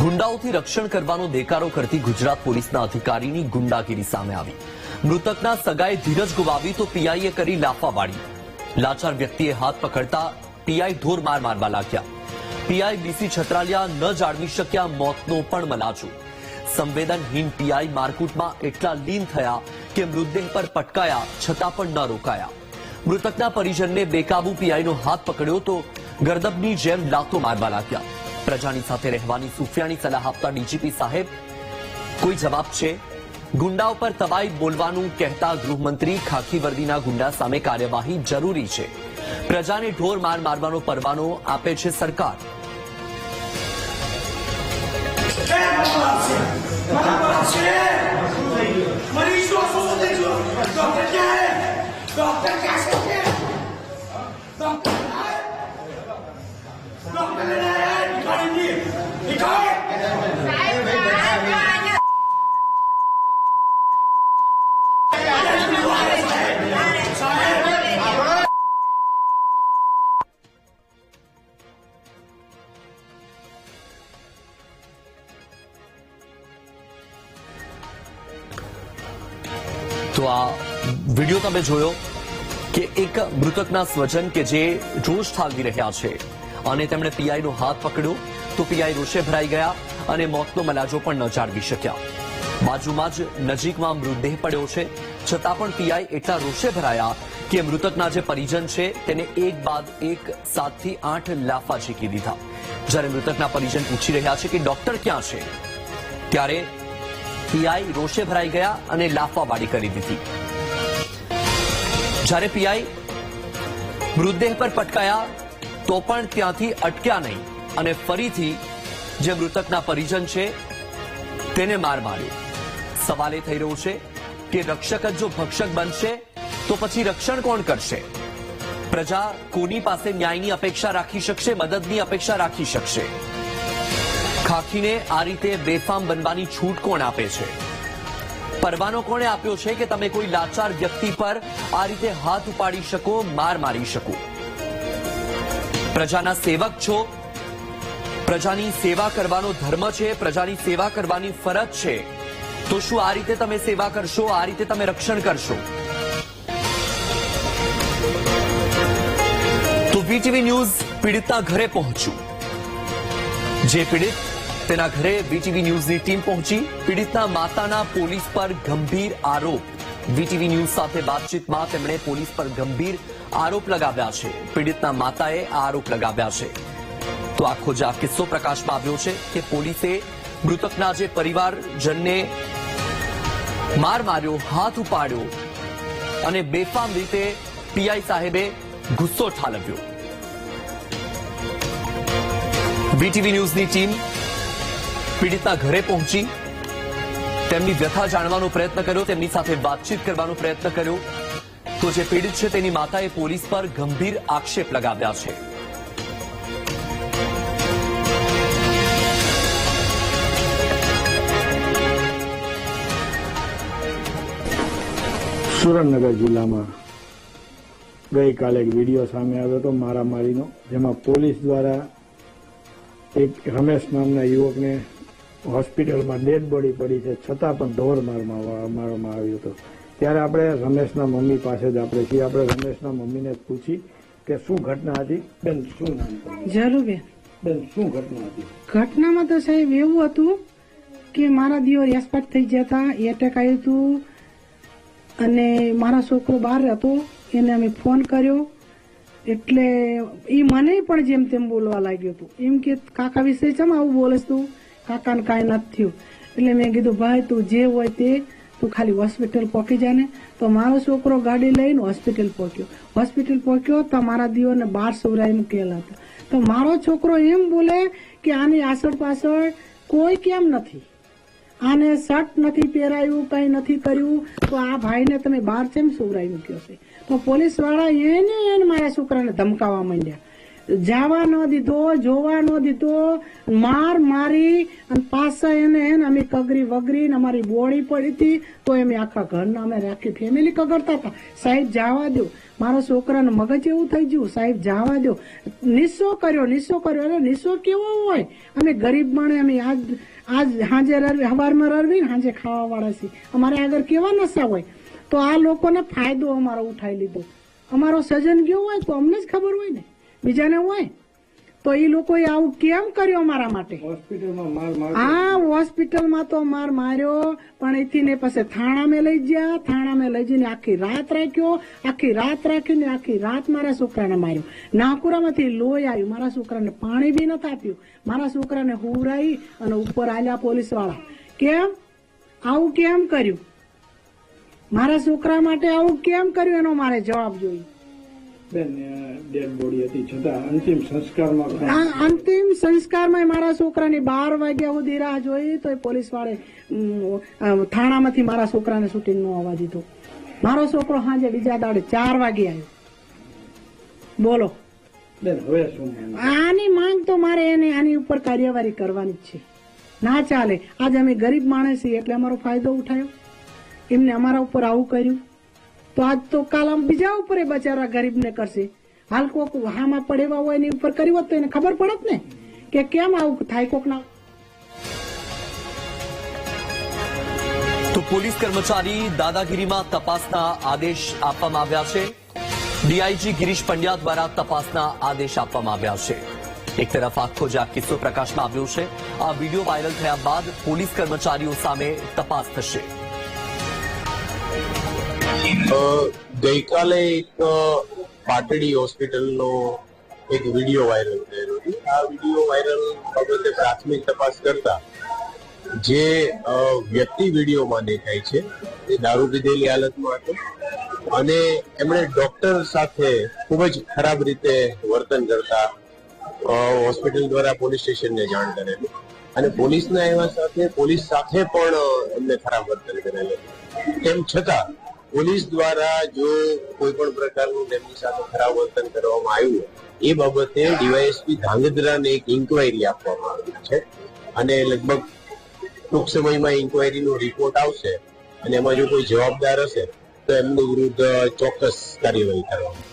ગુંડાઓથી રક્ષણ કરવાનો દેકારો કરતી ગુજરાત પોલીસના અધિકારીની ગુંડાગીરી સામે આવી. મૃતકના સગાએ ધીરજ ગુમાવી તો પીઆઈએ કરી લાફાવાળી. લાચાર વ્યક્તિએ હાથ પકડતા પીઆઈ ઢોર માર મારવા લાગ્યા. પીઆઈ બીસી છત્રાલિયા ન જાળવી શક્યા મોતનો પણ મલાજો. સંવેદનહીન પીઆઈ મારકુટમાં એટલા લીન થયા કે મૃતદેહ પર પટકાયા છતાં પણ ન રોકાયા. મૃતકના પરિજનને બેકાબુ પીઆઈનો હાથ પકડ્યો તો ગરદબની જેમ લાતો મારવા લાગ્યા. પ્રજાની સાથે રહેવાની સુફિયાની સલાહ આપતા ડીજીપી સાહેબ કોઈ જવાબ છે ગુંડા ઉપર તબાઈ બોલવાનું કહેતા ગૃહમંત્રી ખાખી વર્દીના ગુંડા સામે કાર્યવાહી જરૂરી છે પ્રજાને ઢોર માર મારવાનો પરવાનો આપે છે સરકાર ડોક્ટર તો આ વીડિયો તમે જોયો કે એક મૃતકના સ્વજન કે જે રોષ ઠાલવી રહ્યા છે અને તેમણે પીઆઈનો હાથ પકડ્યો તો પીઆઈ રોષે ભરાઈ ગયા અને મોતનો મલાજો પણ ન જાળવી શક્યા. બાજુમાં જ નજીકમાં મૃતદેહ પડ્યો છે. છતાં પણ પીઆઈ એટલા રોષે ભરાયા કે મૃતકના જે પરિજન છે તેને એક બાદ એક સાતથી આઠ લાફા ઝીકી દીધા. જ્યારે મૃતકના પરિજન પૂછી રહ્યા છે કે ડોક્ટર ક્યાં છે, ત્યારે પીઆઈ રોષે ભરાઈ ગયા અને લાફાવાડી કરી દીધી. જ્યારે પીઆઈ મૃતદેહ પર પટકાયા, તો પણ ત્યાંથી અટક્યા નહીં અને ફરીથી જે મૃતકના પરિજન છે, તેને માર માર્યો. સવાલ એ થઈ રહ્યો છે કે રક્ષક જ જો ભક્ષક બનશે, તો પછી રક્ષણ કોણ કરશે? પ્રજા કોની પાસે ન્યાયની અપેક્ષા રાખી શકશે, મદદની અપેક્ષા રાખી શકશે? ખાખીને આ રીતે બેફામ બનવાની છૂટ કોણ આપે છે? પરવાનો કોણે આપ્યો છે કે તમે કોઈ લાચાર વ્યક્તિ પર આ રીતે હાથ ઉપાડી શકો, માર મારી શકો? પ્રજાના સેવક છો. પ્રજાની સેવા કરવાનો ધર્મ છે, પ્રજાની સેવા કરવાની ફરજ છે. તો શું આ રીતે તમે સેવા કરશો? આ રીતે તમે રક્ષણ કરશો? તો વીટીવી ન્યૂઝ પીડિતના ઘરે પહોંચ્યું. જે પીડિત તેના ઘરે વીટીવી ન્યૂઝની ટીમ પહોંચી. પીડિતના માતાના પોલીસ પર ગંભીર આરોપ. વીટીવી ન્યૂઝ સાથે વાતચીતમાં તેમણે પોલીસ પર ગંભીર આરોપ લગાવ્યા છે. પીડિતના માતાએ આરોપ લગાવ્યા છે. તો આખો જે આ કિસ્સો પ્રકાશમાં આવ્યો છે કે પોલીસે મૃતકના જે પરિવારજનને માર માર્યો, હાથ ઉપાડ્યો અને બેફામ રીતે પીઆઈ સાહેબે ગુસ્સો ઠાલવ્યો. વીટીવી ન્યૂઝની ટીમ પીડિતના ઘરે પહોંચી, તેમની વ્યથા જાણવાનો પ્રયત્ન કર્યો, તેમની સાથે વાતચીત કરવાનો પ્રયત્ન કર્યો. તો જે પીડિત છે તેની માતાએ પોલીસ પર ગંભીર આક્ષેપ લગાવ્યા છે. સુરેન્દ્રનગર જિલ્લામાં ગઈકાલે એક વીડિયો સામે આવ્યો હતો મારામારીનો, જેમાં પોલીસ દ્વારા એક રમેશ નામના યુવકને હોસ્પિટલમાં ડેડ બોડી પડી છે. છતાં પણ ઢોર માર મારવામાં આવ્યો હતો. ત્યારે આપણે રમેશના મમ્મી પાસે જ આપણે છીએ. આપણે રમેશના મમ્મીને પૂછી કે શું ઘટના હતી? બેન શું નામ જરૂર બેન. બેન શું ઘટના હતી? ઘટનામાં તો સાહેબ એવું હતું કે મારા દિયોર એક્સપાયર થઈ ગયા હતા. એટેક આવ્યું હતું અને મારા છોકરો બહાર હતો. એને અમે ફોન કર્યો. એટલે એ મને પણ જેમ તેમ બોલવા લાગ્યો હતો. એમ કે કાકા વિશે ચમ આવું બોલે તું? કાકાને કાંઈ નથી થયું. એટલે મેં કીધું, ભાઈ, તું જે હોય તે, તું ખાલી હોસ્પિટલ પહોંચી જાને તો મારો છોકરો ગાડી લઈને હોસ્પિટલ પહોંચ્યો હોસ્પિટલ પહોંચ્યો તો મારા દિયોરને બાર સૌરાઈ મૂકેલા હતા. તો મારો છોકરો એમ બોલે કે આની આસળ પાછળ કોઈ કેમ નથી? આને શર્ટ નથી પહેરાયું, કંઈ નથી કર્યું, તો આ ભાઈને તમે બહાર કેમ સુવરાઈ મૂક્યો છે? તો પોલીસવાળા એને એને મારા છોકરાને ધમકાવવા માંડ્યા. જવા ન દીધો, જોવા ન દીધો, માર મારી અને પાછા એને એને અમે કગરી વગરી ને અમારી બોડી પડી હતી, તો એમ આખા ઘરના અમે રાખી ફેમિલી કગરતા હતા. સાહેબ જવા દો મારા છોકરાને મગજ એવું થઈ ગયું. સાહેબ જવા દો નિસ્સો કર્યો નિસ્સો કર્યો. અરે નિસ્સો કેવો હોય? અમે ગરીબ માણે અમે આજ આજ સાંજે રરવી હવારમાં રરવી સાંજે ખાવા વાળા છીએ. અમારે આગળ કેવા નશા હોય? તો આ લોકોને ફાયદો અમારો ઉઠાવી લીધો. અમારો સજન ગયો હોય તો અમને જ ખબર હોય ને. બીજાને હોય? તો એ લોકોએ આવું કેમ કર્યું મારા માટે આ હોસ્પિટલમાં તો માર માર્યો પણ એથી ને પછી થાણામાં લઈ ગયા થાણામાં લઈ જઈને આખી રાત રાખ્યો આખી રાત રાખીને આખી રાત મારા છોકરાને માર્યો. નાકુરામાંથી લોહી આવ્યું મારા છોકરાને પાણી બી નથી આપ્યું. મારા છોકરાને હુરાઈ અને ઉપર આલ્યા પોલીસવાળા કેમ? આવું કેમ કર્યું? મારા છોકરા માટે આવું કેમ કર્યું? એનો મારે જવાબ જોઈએ. બેન ડેડ બોડી હતી છતાં અંતિમ સંસ્કારમાં અંતિમ સંસ્કારમાં મારા છોકરાની બાર વાગ્યા સુધી રાહ જોઈ તો પોલીસ વાળે થાણામાંથી મારા છોકરાને શૂટિંગ નો આવવા દીધો. મારો છોકરો સાંજે બીજા દાડે ચાર વાગે આવ્યો. બોલો? આની માંગ તો મારે એને આની ઉપર કાર્યવાહી કરવાની જ છે. ના ચાલે. આજે અમે ગરીબ માણસ છીએ એટલે અમારો ફાયદો ઉઠાયો. એમને અમારા ઉપર આવું કર્યું. તો આજ તો કાલ આમ બીજા ઉપર એ બચારા ગરીબને કરશે. હાલ કોક હામાં પડેવા હોય એની ઉપર કર્યું હોત તો એને ખબર પડત ને કે કેમ આવું થાય કોકના. તો પોલીસ કર્મચારી દાદાગીરીમાં તપાસના આદેશ આપવામાં આવ્યા છે. ડીઆઈજી ગિરીશ પંડ્યા દ્વારા તપાસના આદેશ આપવામાં આવ્યા છે. એક તરફ આખો જે આ કિસ્સો પ્રકાશમાં આવ્યો છે. આ વીડિયો વાયરલ થયા બાદ પોલીસ કર્મચારીઓ સામે તપાસ થશે. ગઈકાલે એક પાટડી હોસ્પિટલનો એક વીડિયો વાયરલ થયેલો આ વીડિયો વાયરલ બાબતે પ્રાથમિક તપાસ કરતા જે વ્યક્તિ વિડીયોમાં દેખાય છે, એ દારૂ પીધેલી હાલતમાં હતો અને એમણે ડોક્ટર સાથે ખૂબ જ ખરાબ રીતે વર્તન કરતા હોસ્પિટલ દ્વારા પોલીસ સ્ટેશનને જાણ કરેલી અને પોલીસના એવા સાથે, પોલીસ સાથે પણ એમને ખરાબ વર્તન કરેલું તેમ છતાં પોલીસ દ્વારા જો કોઈ પણ પ્રકારનું તેમની સાથે ખરાબ વર્તન કરવામાં આવ્યું એ બાબતે ડીવાયએસપી ધાંગધ્રાને એક ઇન્કવાયરી આપવામાં આવી છે અને લગભગ ટૂંક સમયમાં ઇન્કવાયરીનો રિપોર્ટ આવશે અને એમાં જો કોઈ જવાબદાર હશે, તો એમની વિરુદ્ધ ચોક્કસ કાર્યવાહી કરવામાં.